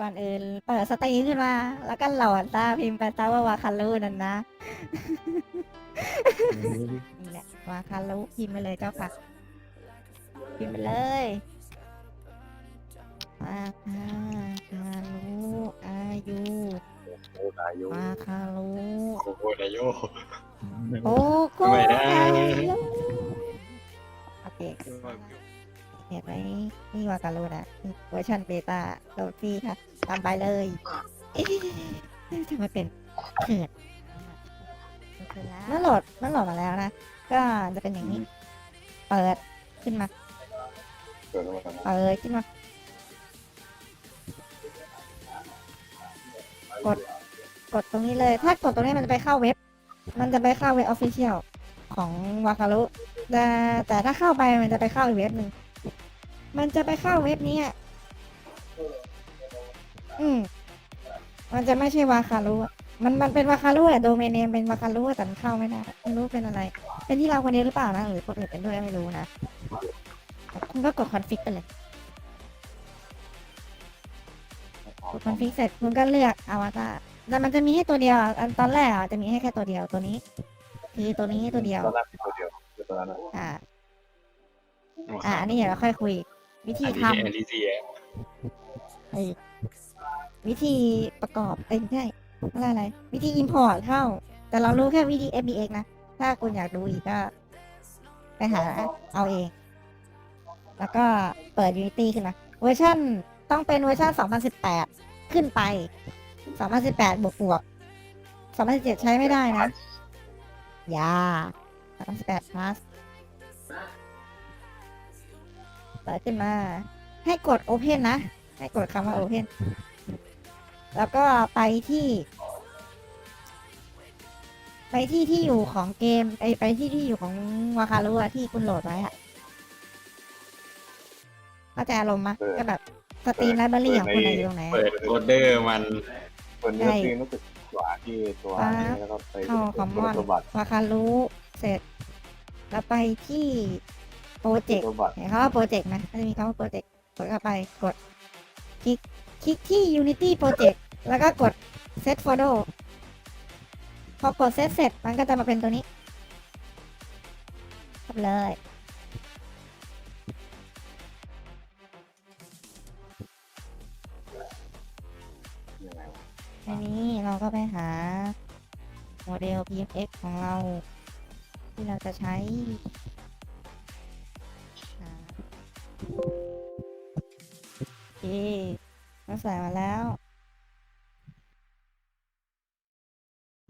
ก่อนอื่นเปิดสตรีมขึ้นมา แล้วก็โหลดตาพิมพ์ไปตาว่าวาคารุนั่นนะ นี่แหละวาคารุพิมพ์ไปเลยเจ้าค่ะ พิมพ์ไปเลยวาคารุอายุโอ้นายโยวาคารุโอ้โหนายโย โอ้โหไม่ได้ โอเค เห็นไหมนี่วาคารุนะเวอร์ชันเบต้าโหลดฟรีค่ะตามไปเลยเอ๊ะทำไมเป็นเขินเมื่อโหลดเมื่อโหลดมาแล้วนะ ก็จะเป็นอย่างนี้ เปิดขึ้นมาเกิดอะไรกันนะเปิดขึ้นมา กด กดตรงนี้เลย ถ้ากดตรงนี้มันจะไปเข้าเว็บ มันจะไปเข้าเว็บออฟฟิเชียลของวาคารุแต่แต่ถ้าเข้าไปมันจะไปเข้าอีกเว็บหนึ่ง มันจะไปเข้าเว็บนี้อะ อืม มันจะไม่ใช่วาคารุอะมันมันเป็นวาคารุอะโดเมนเนมเป็นวาคารุอะแต่มันเข้าไม่ได้ไม่รู้เป็นอะไร เป็นที่เราคนเดียวหรือเปล่านะหรือคนอื่นเป็นด้วยไม่รู้นะคุณก็กดคอนฟิกไปเลยกดคอนฟิกเสร็จคุณก็เลือกอวตารแต่มันจะมีให้ตัวเดียวอะอันตอนแรกอะจะมีให้แค่ตัวเดียวตัวนี้ คือตัวนี้ตัวเดียวตอนแรกมีตัวเดียวคือตอนนั้นอะอ่าอ่าอันนี้เดี๋ยวเราค่อยคุย วิธีทอันนี้เสียำเออวิธีประกอบเอ้ยไม่ใช่อะไรอะไร วิธี import เข้า แต่เรารู้แค่วิธี FBX นะ ถ้าคุณอยากดูอีกก็ ไปหาเอาเอง แล้วก็เปิด Unity ขึ้นมาเวอร์ชันต้องเป็นเวอร์ชัน2018 ขึ้นไป 2018 บวกบวก2017 ใช้ไม่ได้นะ อย่า2018 plus เปิดขึ้นมา ให้กด Open นะ ให้กดคำว่า Open แล้วก็ไปที่ ไปที่ที่อยู่ของเกม ไปไปที่ที่อยู่ของวาคารุอะที่คุณโหลดไว้อะเข้าใจอารมณ์มะก็แบบสตรีมไลบรารีของคุณอะอยู่ตรงไหนอะเปิดโคดเดอร์มันคนเนื้อซีรู้สึกขวาที่ตัวนี้แล้วก็ไปเข้าคอมมอนตัวบัตรวาคารุเสร็จ แล้วไปที่ โปรเจกต์ตัวบัตรเห็นเขาว่าโปรเจกต์ไหมมันจะมีคำว่าโปรเจกต์กดเข้าไปกด คลิกคลิกที่ Unity Project แล้วก็กด Set Photo พอกด Set เสร็จมันก็จะมาเป็นตัวนี้ทำเลย ยังไงวะอันนี้เราก็ไปหา โมเดล PFX ของเรา ที่เราจะใช้ เคเราใส่มาแล้ว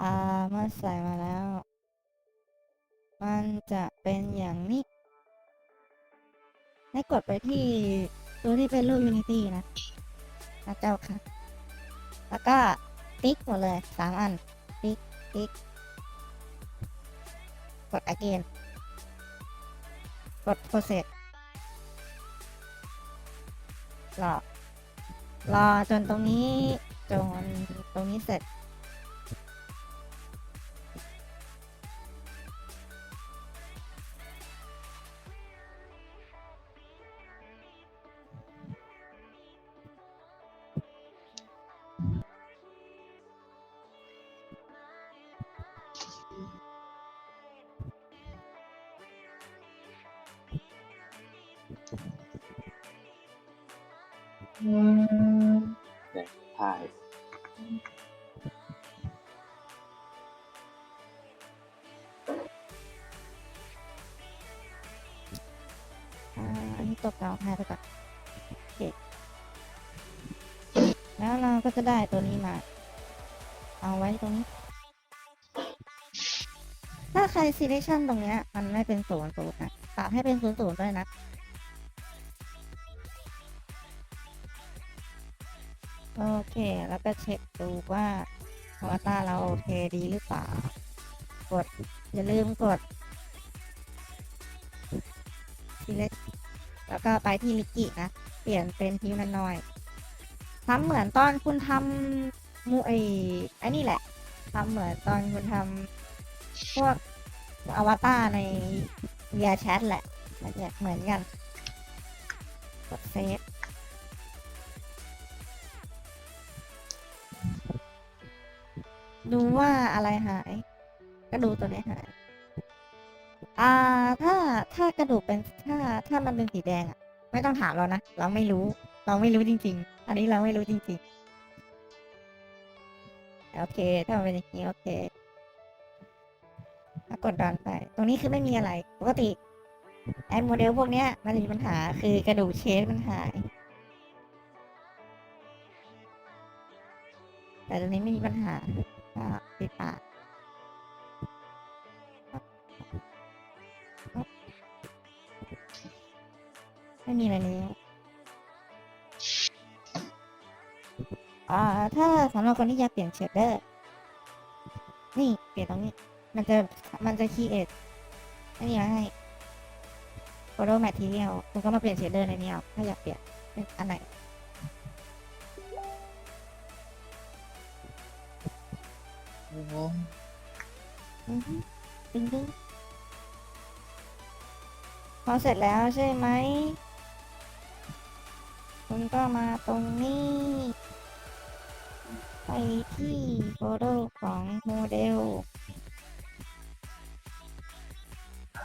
อ่าเมื่อใส่มาแล้ว มันจะเป็นอย่างนี้ ให้กดไปที่ตัวที่เป็นรูป Unity นะนะเจ้าค่ะ แล้วก็ติ๊กหมดเลยสามอัน ติ๊ก ติ๊ก กด again กด process รอ รอจนตรงนี้ จนตรงนี้เสร็จ ถ่ายอ่าอันนี้ตัวเก่าหายไปก่อนโอเคแล้วเราก็จะได้ตัวนี้มา เอาไว้ตรงนี้ ถ้าใคร selection ตรงเนี้ย มันไม่เป็นศูนย์ศูนย์นะปรับให้เป็นศูนย์ศูนย์ด้วยนะ โอเค แล้วก็เช็คดูว่าอวตาเราโอเคดีหรือเปล่า กด อย่าลืมกด select แล้วก็ไปที่ลิกกี้นะ เปลี่ยนเป็นฮิวแมนนอยทำเหมือนตอนคุณทำมูไอไอ้นี่แหละทำเหมือนตอนคุณทำพวกอวตารใน VR Chat แหละมันจะเหมือนกันกดเซฟ ดูว่าอะไรหายก็ดูกตัวไหนหาย อ่า ถ้าถ้ากระดูกเป็นถ้าถ้ามันเป็นสีแดงอะไม่ต้องถามเรานะเราไม่รู้ เราไม่รู้จริง ๆ อันนี้เราไม่รู้จริง ๆ โอเค ถ้ามันเป็นอย่างนี้โอเคกดดันไป ตรงนี้คือไม่มีอะไร ปกติแอนโมเดลพวกเนี้ยมันจะมีปัญหาคือกระดูกเชสมันหาย แต่ตรงนี้ไม่มีปัญหา ก็ปิดปาไม่มีอะไรแล้วอ่าถ้าสำหรับคนที่อยากเปลี่ยนเชดเดอร์ นี่เปลี่ยนตรงนี้ มันจะ มันจะคีเอทอันนี้ให้ photo material คุณก็มาเปลี่ยนเชดเดอร์ในนี้เอาถ้าอยากเปลี่ยน อันไหน อือฮึดึงดึงพอเสร็จแล้วใช่ไหม คุณก็มาตรงนี้ ไปที่โฟโต้ของโมเดล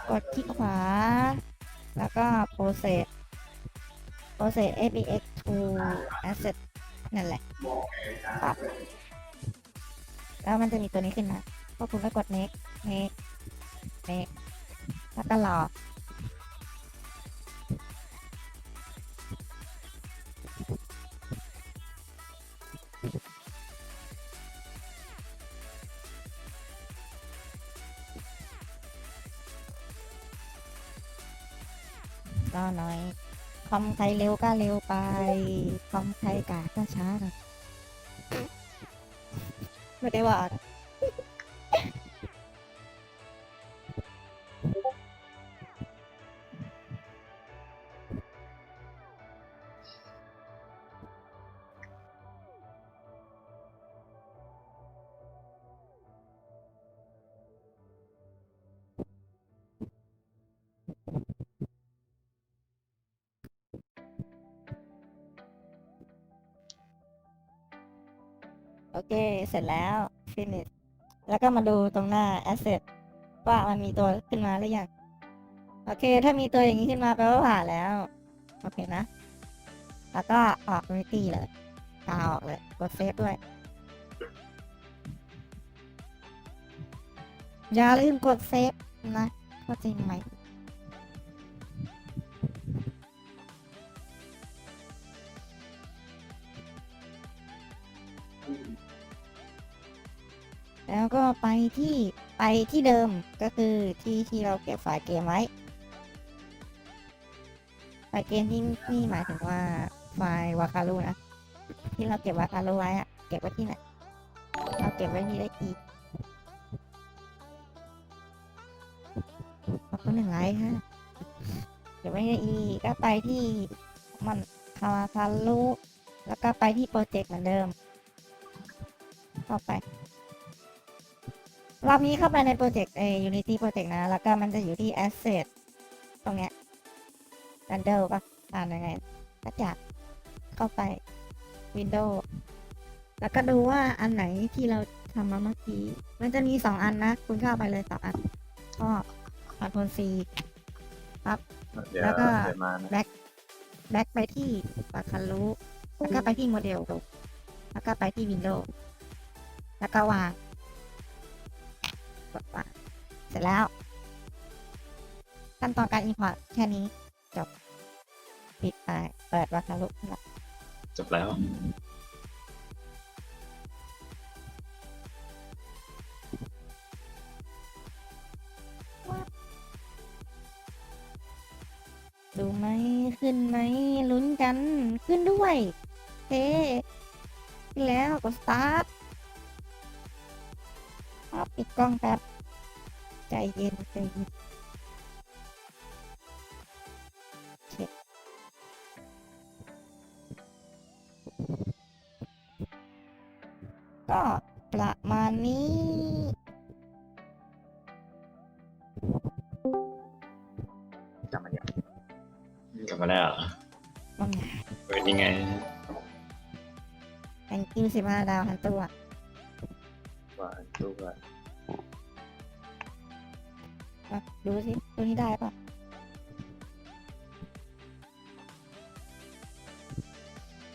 กดที่ขวา แล้วก็ process process fbx to asset นั่นแหละปรับ แล้วมันจะมีตัวนี้ขึ้นมาพวกคุณก็กด next next next แล้วก็รอรอหน่อย คอมใครเร็วก็เร็วไป คอมใครกาก็ช้าหน่อย ไม่ได้ว่ เค เสร็จแล้ว finish แล้วก็มาดูตรงหน้า asset ว่ามันมีตัวขึ้นมาหรือยัง โอเค ถ้ามีตัวอย่างนี้ขึ้นมาแปลว่าผ่านแล้ว โอเคนะ แล้วก็ออก unity เลยตาออกเลย กดเซฟด้วย อย่าลืมกดเซฟนะเข้าใจไหม แล้วก็ไปที่ไปที่เดิมก็คือที่ที่เราเก็บไฟล์เกมไว้ ไฟล์เกมที่นี่หมายถึงว่าไฟล์วาคารุนะ ที่เราเก็บวาคารุไว้อะเก็บไว้ที่ไหนเราเก็บไว้ที่ได้อีกขอบคุณหนึ่งไลค์ค่ะเก็บไว้ที่อีกก็ไปที่มันคาวาคารุแล้วก็ไปที่โปรเจกต์เหมือนเดิมเข้าไป รอบนี้เข้าไปในโปรเจกต์เอ Unity โปรเจกต์นะ แล้วก็มันจะอยู่ที่ Asset ตรงเนี้ย Bundle ปะอ่านยังไงสักอย่างเข้าไป Windows แล้วก็ดูว่าอันไหนที่เราทำมาเมื่อกี้ มันจะมีสองอันนะ คุณเข้าไปเลยสองอัน ก็ Ctrl C เดี๋ยวแล้วก็ เดี๋ยวมานะแบ็กไปที่ปาคารุแล้วก็ไปที่โมเดลแล้วก็ไปที่ Windows แล้วก็วาง กดวางเสร็จแล้ว ขั้นตอนการ import แค่นี้จบปิดไปเปิดวาคารุขึ้นมาจบแล้ว ดูไหมขึ้นไหมลุ้นกันขึ้นด้วยเฮ้ขึ้นแล้วกด start เอา ปิดกล้องแป๊บ ใจเย็นใจเย็นเช็คก็ประมาณนี้จำมันอย่างกลับมาแล้วว่าไงเป็นยังไง thank you สิบห้าดาวพันตัวโอว่าดูว่าอะดูสิตัวนี้ได้ปะ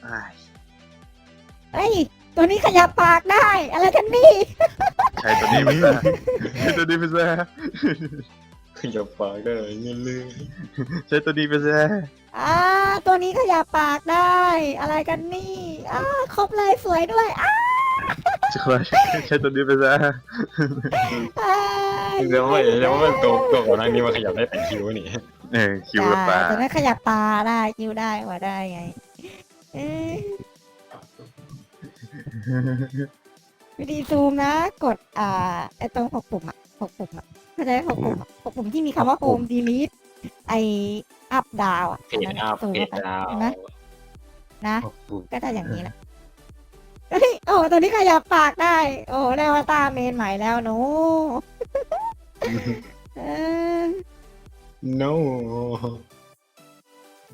อ้ายเอ้ย ตัวนี้ขยับปากได้ อะไรกันนี่ ใช้ตัวนี้ไม่ได้ใช้ตัวนี้ไปซะอย่าปากได้เงี้ยเลยใช้ตัวนี้ไปซะอ่า ตัวนี้ขยับปากได้ อะไรกันนี่ อ่า ครบเลยสวยด้วยอ่าจะว่าใช้ตัวนี้ไปซะอ่า เดี๋ยวไม่เดี๋ยวไม่ตัวตัวของนางนี้มาขยับได้แต่คิ้วนี่เออคิวกับปลาตัวนั้นขยับตาได้คิ้วได้หัวได้ไงเอ้ยวิธีซูมนะ กดอ่าไอตรงหกปุ่มอะหกปุ่มอะเข้าใจหกปุ่มอะหกปุ่มที่มีคำว่าโฮมดีลีทไออัพดาวอะเพจอัพซูมเพจเข้าไปดาวเห็นไหมนะโอ้โหก็จะอย่างนี้แหละเฮ้ยโอ้ตัวนี้ขยับปากได้ โอ้ได้ว่าตาเมนใหม่แล้วหนู เออโน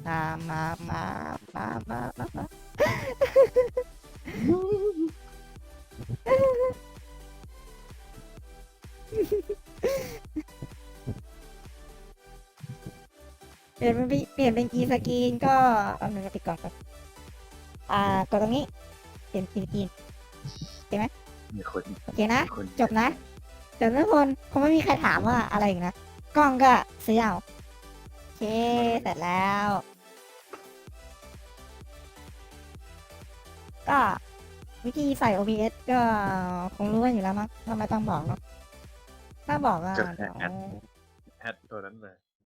มามามามามามามาเปลี่ยนเป็นเปลี่ยนเป็นกีสกรีนก็เอาหนึ่งปิดก่อนครับอ่ากดตรงนี้ เปลี่ยนกีสกรีนมีคนโอเคนะ มีคนจบนะ จบทุกคนคงไม่มีใครถามว่าอะไรอีกนะ กล้องก็ซื้อเอาโอเคเสร็จแล้ว ก็วิธีใส่ OBS ก็คงรู้กันอยู่แล้วมั้งทำไมต้องบอกเนาะถ้าบอกก็จบแค่เดี๋ยวแอดแอดตัวนั้นมา